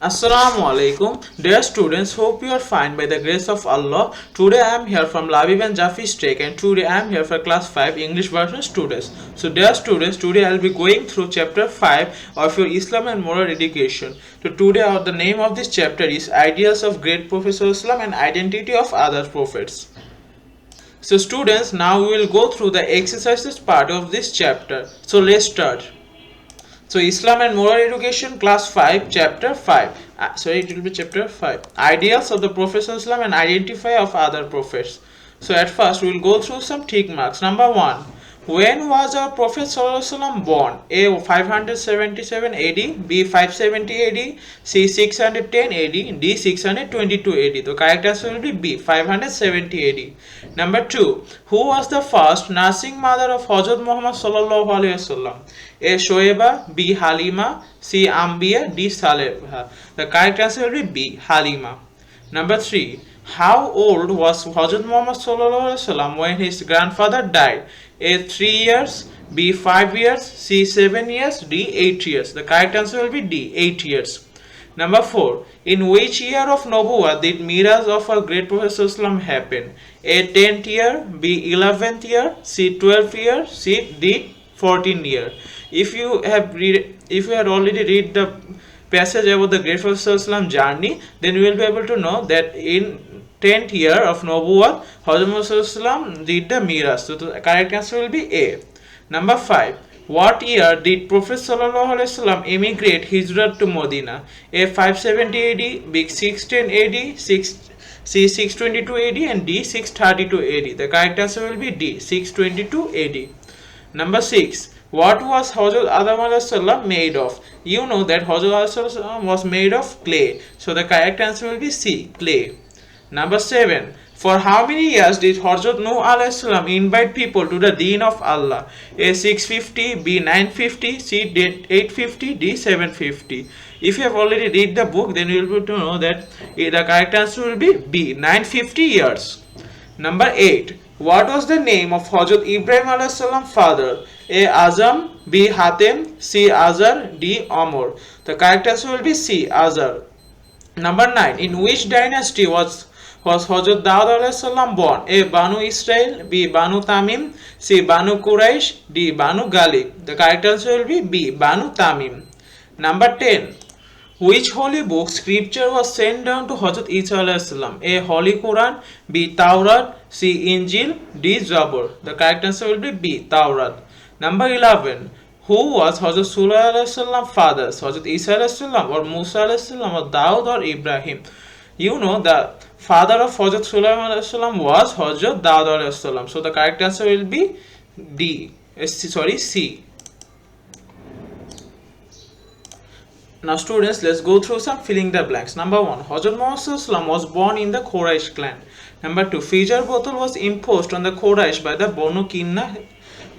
Assalamu alaikum. Dear students, hope you are fine by the grace of Allah. Today I am here from Labib and Jafi Stake and today I am here for class 5 English version students. So dear students, today I will be going through chapter 5 of your Islam and moral education. So today uh, the name of this chapter is Ideas of Great Prophet Islam and Identity of Other Prophets. So students, now we will go through the exercises part of this chapter. So let's start. So Islam and Moral Education class 5 chapter 5 uh, sorry it will be chapter 5 ideals of the Prophet Islam and identify of other prophets. So at first we will go through some tick marks. Number 1 when was our Prophet ﷺ born? A. 577 AD, B. 570 AD, C. 610 AD, D. 622 AD. The correct answer will be B. 570 AD. Number 2. Who was the first nursing mother of Hazrat Muhammad Wasallam? A. Shoeba, B. Halima, C. Ambiya, D. Saleh. The correct answer will be B. Halima. Number 3. How old was Hazrat Muhammad when his grandfather died? A 3 years, B 5 years, C 7 years, D 8 years. The correct answer will be D 8 years. Number 4. In which year of Nobuwa did Miraj of our great Prophet happen? A 10th year, B 11th year, C 12th year, C D 14th year. If you have read, if you had already read the passage about the great Prophet journey, then you will be able to know that in 10th year of Nubuwwat, Hazrat did the Miraj. So the correct answer will be A. Number 5. What year did Prophet Sallallahu emigrate Hijrat to Medina? A 570 AD, B 610 AD, 6, C 622 AD and D 632 AD. The correct answer will be D 622 AD. Number 6. What was Hazrat Adam made of? You know that Hazrat was made of clay. So the correct answer will be C, clay. Number 7. For how many years did Hazrat Nuh invite people to the deen of Allah? A 650, B 950, C 850, D 750. If you have already read the book, then you will be to know that the correct answer will be B 950 years. Number 8. What was the name of হজরত Ibrahim আলাইসাল্লাম father A Azam B Hatem C Azar D Amar the correct answer will be C Azar number nine in which dynasty was হজ হজরত Dawood আলাইসাল্লাম born A Banu Israel B Banu Tamim C Banu Quraish D Banu Galik the correct answer will be B Banu Tamim number ten Which holy book scripture was sent down to Hazrat Isa A. Holy Quran, B. Taurat, C. Injil, D. Zabur. The correct answer will be B. Taurat. Number 11. Who was Hazrat Sulaiman fathers? Hazrat Isa or Musa or Daud or Ibrahim? You know the father of Hazrat Sulaiman was Hazrat Dawud So the correct answer will be D. Sorry, C. Now students, let's go through some filling the blanks. Number 1. Hazrat Muhammad was born in the Quraysh clan. Number 2. Fijr Botul was imposed on the Quraysh by the Banu Kinna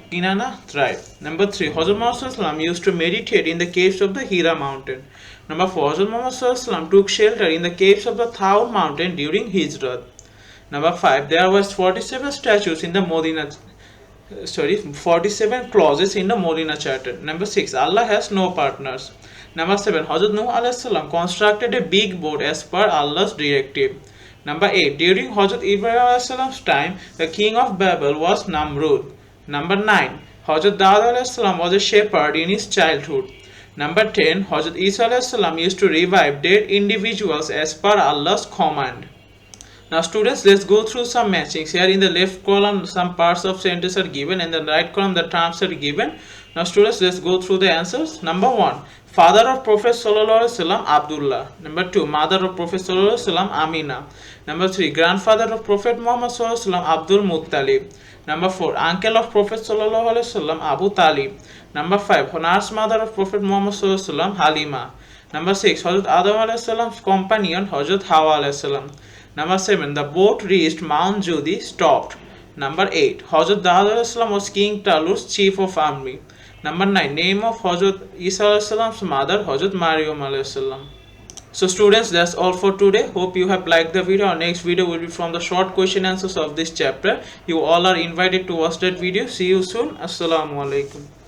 Kinana tribe. Number 3. Hazrat Muhammad used to meditate in the caves of the Hira mountain. Number 4. Hazrat Muhammad took shelter in the caves of the Thaur mountain during his Hijrat. Number 5. There was 47 statues in the Modina sorry 47 clauses in the Modina charter. Number 6. Allah has no partners. Number 7. Hazrat Nuh constructed a big boat as per Allah's directive. Number 8. During Hazrat Ibrahim Ibrahim's time, the king of Babel was Namrud. Number 9. Hazrat Dawud was a shepherd in his childhood. Number 10. Hazrat Isa used to revive dead individuals as per Allah's command. Now students, let's go through some matchings. Here in the left column, some parts of sentence are given and in the right column, the terms are given. Now students, let's go through the answers. Number 1. Father of Prophet Sallallahu Alaihi Wasallam, Abdullah. Number 2. Mother of Prophet Sallallahu Alaihi Wasallam, Amina. Number 3. Grandfather of Prophet Muhammad Sallallahu Alaihi Wasallam, Abdul Muttalib. Number 4. Uncle of Prophet Sallallahu Alaihi Wasallam, Abu Talib. Number 5. Nurse mother of Prophet Muhammad Sallallahu Halima. Number 6. Hazrat Adam companion Hazrat Hawa Number 7. The boat reached Mount Judi, stopped. Number 8. Hazrat Dawud was King Talut's chief of army. Number 9. Name of Hazrat Isa mother, Hazrat Maryam. So students, that's all for today. Hope you have liked the video. Our next video will be from the short question answers of this chapter. You all are invited to watch that video. See you soon. Assalamu alaikum.